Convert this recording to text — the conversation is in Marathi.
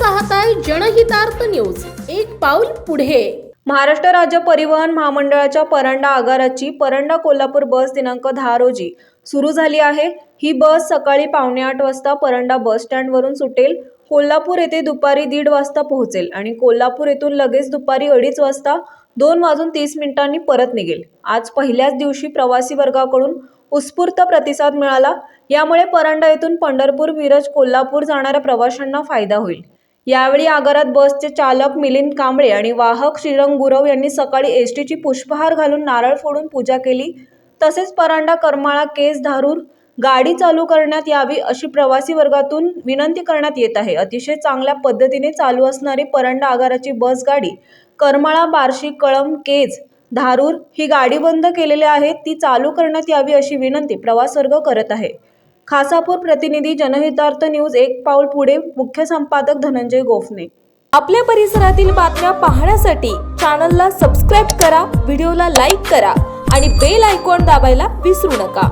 पाहताय जनहितार्थ न्यूज. एक पाऊल पुढे. महाराष्ट्र राज्य परिवहन महामंडळाच्या परंडा आगाराची परंडा कोल्हापूर बस दिनांक दहा रोजी सुरू झाली आहे. ही बस सकाळी पावणे आठ वाजता परंडा बस स्टँडवरून सुटेल. कोल्हापूर येथे दुपारी दीड वाजता पोहोचेल आणि कोल्हापूर येथून लगेच दुपारी अडीच वाजता दोन वाजून तीस मिनिटांनी परत निघेल. आज पहिल्याच दिवशी प्रवासी वर्गाकडून उत्स्फूर्त प्रतिसाद मिळाला. यामुळे परंडा येथून पंढरपूर मिरज कोल्हापूर जाणाऱ्या प्रवाशांना फायदा होईल. यावेळी आगारात बसचे चालक मिलिंद कांबळे आणि वाहक श्रीरंग गुरव यांनी सकाळी एस टीची पुष्पहार घालून नारळ फोडून पूजा केली. तसेच परांडा करमाळा केस धारूर गाडी चालू करण्यात यावी अशी प्रवासी वर्गातून विनंती करण्यात येत आहे. अतिशय चांगल्या पद्धतीने चालू असणारी परांडा आगाराची बस गाडी करमाळा बार्शी कळम केज धारूर ही गाडी बंद केलेली आहे. ती चालू करण्यात यावी अशी विनंती प्रवास वर्ग करत आहे. खासापूर प्रतिनिधी जनहितार्थ न्यूज एक पाऊल पुढे. मुख्य संपादक धनंजय गोफणे आपल्या परिसरातील बातम्या पाहण्यासाठी चॅनलला सबस्क्राईब करा व्हिडिओला लाईक करा आणि बेल आयकॉन दाबायला विसरू नका.